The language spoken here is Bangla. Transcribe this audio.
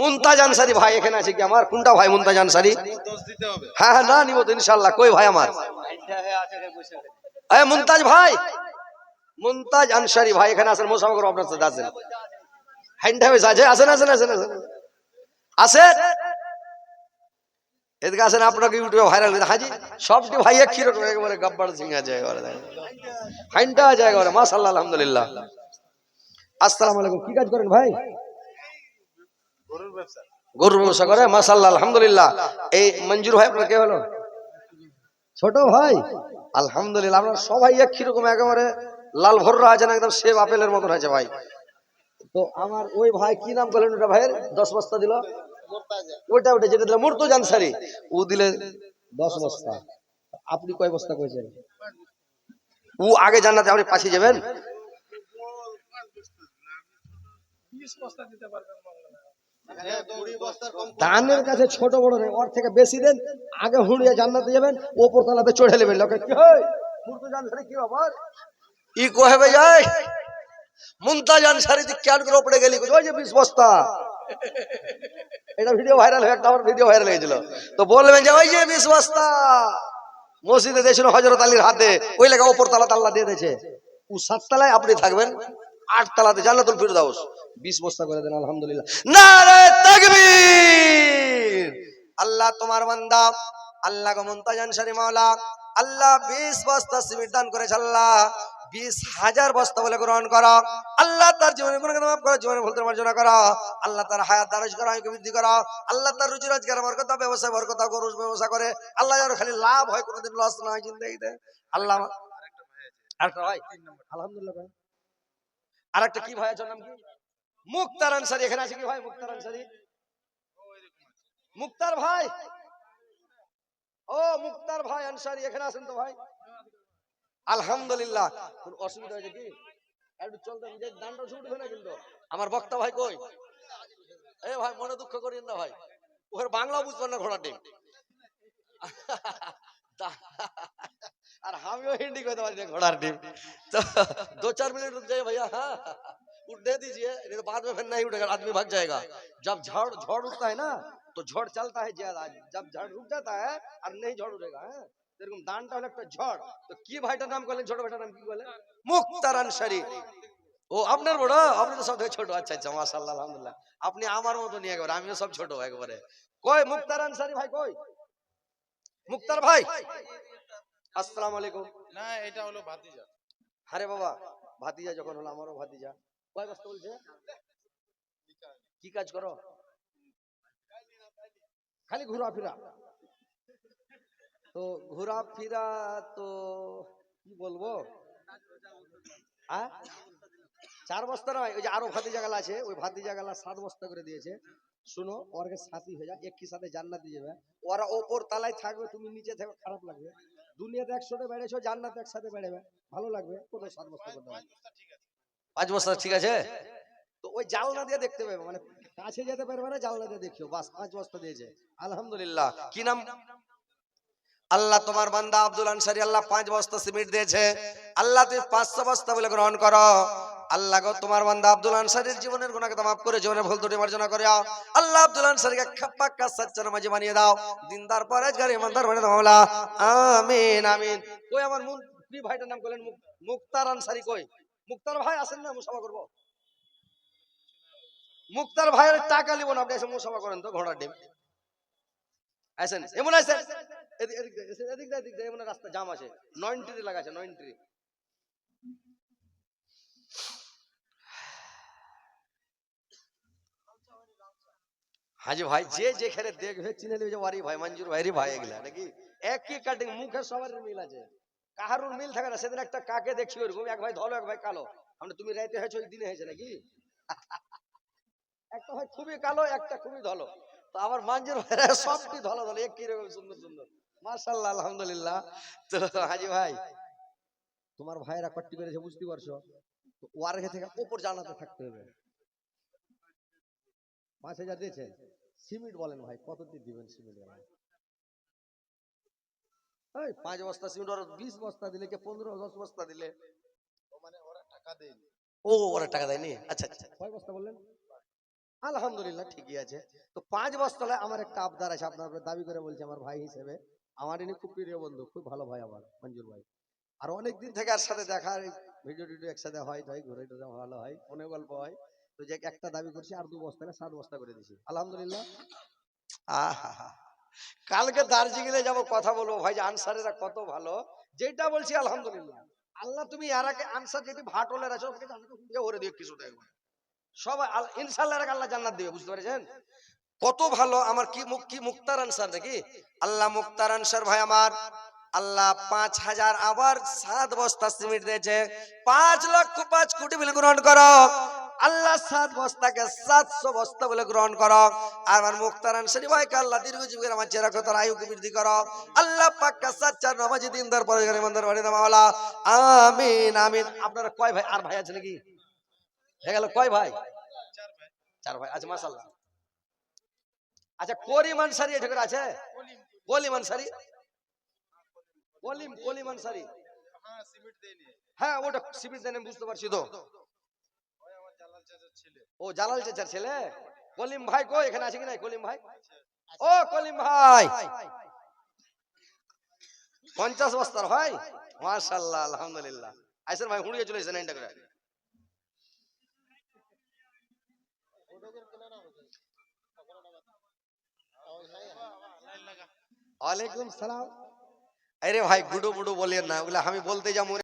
মুনতাজ আনসারি ভাই, এখানে আছে কি আমার? কোনটা ভাই মুনতাজ আনসারি হ্যাঁ হ্যাঁ না, নিব তো ইনশাল্লাহ কই ভাই আমার? এই মুনতাজ ভাই! মুনতাজ আনসারি, ভাই, এখানে আছেন মোসাফা আপনার সাথে আছেন। হ্যান্ড হাউস আছে আসেন আসেন আসেন আসেন আসেন এদিকে আসেন আপনাকে ইউটিউবে ভাইরাল হাজি, সবটি ভাই এক কীরকম একেবারে গাব্বার সিং আছে একেবারে হাইনটা আছে একেবারে মাশাআল্লাহ, আলহামদুলিল্লাহ। আসসালামু আলাইকুম, কি কাজ করেন ভাই? গরুর ব্যবসা। করে মাশাআল্লাহ আলহামদুলিল্লাহ। এই মঞ্জুর ভাই আপনার কে হলো? ছোট ভাই? আলহামদুলিল্লাহ আপনার সবাই এক কীরকম একেবারে লাল ভররা আছে না একদম সেব আপেলের মতন আছে ভাই। তো আমার ওই ভাই কি নাম করলেন ওটা ভাইয়ের? দশ বস্তা দিল। ওইটা ওটা যেটা দিল মূর্ত জানসারি ও দিলে দশ বস্তা। আপনি কয় বস্তা করেছেন ও আগে জানাতে আপনি পাশে যাবেন? দানের কাছে ছোট বড় নেই ওর থেকে বেশি দেন আগে হুড়িয়ে জান্নাতে যাবেন ওপর তলাতে চড়ে নেবেন লোকে। কি হয়? কি আবার ই কহেবে যায়? মুমতাজ আনসারি তুই কেন করে উপরে গেলি? ওই যে বিশ বস্তা। এটা ভিডিও ভাইরাল হয়ে একটা আমার ভিডিও ভাইরাল হয়েছিল। তো বলবেন যে ওই যে বিশ বস্তা। মসজিদে দিয়েছিল হজরত আলীর হাতে ওই লেখা ওপর তালা তাল্লা দিয়ে দিয়েছে। ও সাততলায় আপনি থাকবেন। আট তালাতে জান্নাতুল ফিরদাউস। বিশ বস্তা করে দেন, আলহামদুলিল্লাহ। নারে তাকবীর! আল্লাহ তোমার বান্দা, আল্লাহ গো মুমতাজ আনসারি মাওলা, আল্লাহ বিশ বস্তা সিমেন্ট দান করেছে আল্লাহ। বিশ হাজার বস্তা বলে গ্রহণ করো। আল্লাহ তার জীবনে কোনো মাফ করো জীবনে ভুলতে মার্জনা করো। আল্লাহ তার হায়াত দারাজ করো আয়ুকে বৃদ্ধি করো। আল্লাহ তার রুজি, রোজগার, বরকতা ব্যবসায় বরকতা গরু ব্যবসা করে। আল্লাহ যেন খালি লাভ হয়, কোনোদিন লস না হয়, জিন্দেগিতে। আল্লাহ আরেকটা ভাই? আলহামদুলিল্লাহ ভাই। আরেকটা কি ভাই আছে নাম কি? মুক্তার আনসারি এখানে আছে কি ভাই মুক্তার আনসারি? মুক্তার ভাই? ও মুক্তার ভাই আনসারি এখানে আছেন তো ভাই? আলহামদুলিল্লাহ। কোন অসুবিধা হয়েছে কি? একটু চলতে দানটা ছুটবে না কিন্তু। আমার বক্তা ভাই কই? এ ভাই মনে দুঃখ করিয়েন না ভাই। ওর বাংলা বুঝবেন না ঘোড়া ডিম। আর আমিও হিন্দি কইতে পারি না ঘোড়ার ডিম तो दो चार मिनट रुक जाइए भैया हाँ उठ दे दीजिए नहीं तो बाद में फिर नहीं उठेगा आदमी भाग जाएगा जब झड़ झड़ उठता है ना तो झड़ चलता है ज्यादा जब झड़ रुक जाता है और नहीं झड़ उठेगा है এরকম দানটা হলো একটা ঝড় তো কি ভাইটার নাম করলেন ছোট ভাইটার নাম কি বলে মুক্তারান শরীফ ও আপনার বড় আপনি তো সব থেকে ছোট আচ্ছা আচ্ছা মাশাআল্লাহ আলহামদুলিল্লাহ আপনি আমার মতো নিয়ে একবারে আমিও সব ছোট একবারে কই মুক্তার আনসারি ভাই কই মুক্তার ভাই আসসালামু আলাইকুম। না এটা হলো ভাতিজা। আরে বাবা ভাতিজা যখন হলো আমারও ভাতিজা। কয় বলছে? কি কাজ করো? খালি ঘোরা ফিরা তো ঘোরা ফিরা তো কি বলব? হ্যাঁ চার বস্তা নয় ওই যে আরও ভাতিজা গালা আছে ওই ভাতিজা গালা সাত বস্তা করে দিয়েছে। শুনো ওরকে সাথী হয়ে যা একই সাথে জান্নাত দিয়ে যাবে। ওরা ওপর তালায় থাকবে তুমি নিচে থাকবে খারাপ লাগবে। দুনিয়াতে একসাথে বেড়েছো জান্নাত একসাথে বেড়েবে। ভালো লাগবে কোথায় সাত বস্তা করতে পাঁচ বস্তা ঠিক আছে? তো ওই জালনা দিয়ে দেখতে পাবে মানে কাছে যেতে পারবে না জালনা দিয়ে দেখিও। বাস পাঁচ বস্তা দিয়েছে। আলহামদুলিল্লাহ। কি নাম? আল্লাহ তোমার বান্দা আব্দুল আনসারি আল্লাহ পাঁচ বস্তা সিমেন্ট দিয়েছে। আল্লাহ তুমি পাঁচশো বস্তা বলে গ্রহণ করো। আল্লাহ গো, তোমার বান্দা আব্দুল আনসারির জীবনের গুণাকে মাফ করে জীবনের ভুল ত্রুটি মার্জনা করে। আল্লাহ আব্দুল আনসারিকে খাপ্পাক্কা সচ্চার মাঝে বানিয়ে দাও। দিনদার পরেজগার, ইমানদার বানিয়ে দাও মাওলা। আমিন আমিন। কই আমার মুন কি ভাইটার নাম করলেন মুক্তার আনসারি কই? মুক্তার ভাই আসেন না, মুসাফা করব? মুক্তার ভাইয়ের টাকা নিব না, আপনি এসে মুসাফা করেন তো, ঘোড়ার ডিম। আসেন এমন আসেন এদিক এদিক এদিক এমন রাস্তা, জাম আছে। নয় ট্রি লাগাছে নয় ট্রি হাজি ভাই যে যেখানে দেখবে চিনে নেবে যে ওয়ারি ভাই মঞ্জুর ভাইরি ভাই এগুলা নাকি একই কাটিং মুখে সবার মিল আছে কাহারুর মিল থাকে না সেদিন একটা কাকে দেখছি ওরকম এক ভাই ধলো এক ভাই কালো আমরা তুমি রাইতে হয়েছো ওই দিনে হয়েছে নাকি একটা হয় খুবই কালো একটা খুবই ধলো তো আমার মঞ্জুর ভাইরা সবটি ধলো ধলো একই রকম সুন্দর সুন্দর মার্শাল্লাহ আলহামদুলিল্লাহ তো হাজি ভাই তোমার ভাইরা কট্টি করেছে বুঝতে পারছ ওয়ার থেকে উপর জানাতে থাকতে হবে পাঁচ হাজার দিয়েছেন সিমেন্ট বলেন ভাই কত দিয়ে দিবেন সিমেন্ট ভাই এই পাঁচ বস্তা সিমেন্ট ওরা বিশ বস্তা দিলে কে পনেরো দশ বস্তা দিলে? মানে ওরা টাকা দেয়নি। ও ওরা টাকা দেয়নি? আচ্ছা আচ্ছা। কয় বস্তা বললেন? আলহামদুলিল্লাহ ঠিকই আছে। তো পাঁচ বস্তায় আমার একটা আবদার আছে আপনার দাবি করে বলছি আমার ভাই হিসেবে। আমার ইনি খুব প্রিয় বন্ধু খুব ভালো ভাই আমার মঞ্জুর ভাই। আর অনেক দিন থেকে আর সাথে দেখা ভিডিও টিডিও একসাথে হয় তাই ঘুরে টুরে ভালো হয় অনেক গল্প হয়। একটা দাবি করছি, আর দু বস্তা না, সাত বস্তা করে দিছি। আলহামদুলিল্লাহ। কালকে দার্জিলিং এ যাব, কথা বলব। ভাই, যে আনসারেরা কত ভালো। যেটা বলছি, আলহামদুলিল্লাহ। আল্লাহ, তুমি এর আগে আনসার যদি ভাটলের আছো ওকে জান্নাতে ভরে দিও কিছু দেখবে সবাই আল- ইনশাআল্লাহ এর আল্লাহ জান্নাত দিবে, বুঝতে পেরেছেন? কত ভালো, আমার কি মুখ, কি মুক্তার আনসার নাকি আল্লাহ মুক্তার আনসার ভাই, আমার। আল্লাহ পাঁচ হাজার আবার সাত বস্তা সিমেন্ট দিয়েছে। পাঁচ লক্ষ পাঁচ কোটি বলে গ্রহণ করো। আল্লাহ সাত বস্তাকে সাতশো বস্তা বলে গ্রহণ করো। আমার মুক্তার আনসারি ভাইকে আল্লাহ দীর্ঘ জীবনের আমার চেরা কত আয়ুকে বৃদ্ধি করো। আল্লাহ পাক্কা সাচ্চার নামাজি দিন দর পরে গেলে মন্দির বাড়ি মাওলা। আমিন আমিন। আপনারা কয় ভাই, আর ভাই আছে নাকি? হয়ে গেল কয় ভাই? চার ভাই। চার আচ্ছা মাসাল্লাহ আচ্ছা করিম আনসারি এটা করে আছে? কলিম আনসারি কলিম কলিম আনসারি হ্যাঁ সিমেন্ট ওটা সিবির জানে বুঝতে পারছি তো ওই আমার জালাল চাচার ছেলে ও জালাল চাচার ছেলে? কলিম ভাই কই? এখানে আছে কি নাই? কলিম ভাই? ও কলিম ভাই। পঞ্চাশ বস্তার ভাই? মাশাল্লাহ আলহামদুলিল্লাহ। আইসেন ভাই হুড়িয়ে চলে এসেছেন করে। ওয়ালাইকুম সালাম আরে ভাই গুডু বুডু বলিয়েন না। ওগুলা আমি বলতে যা মনে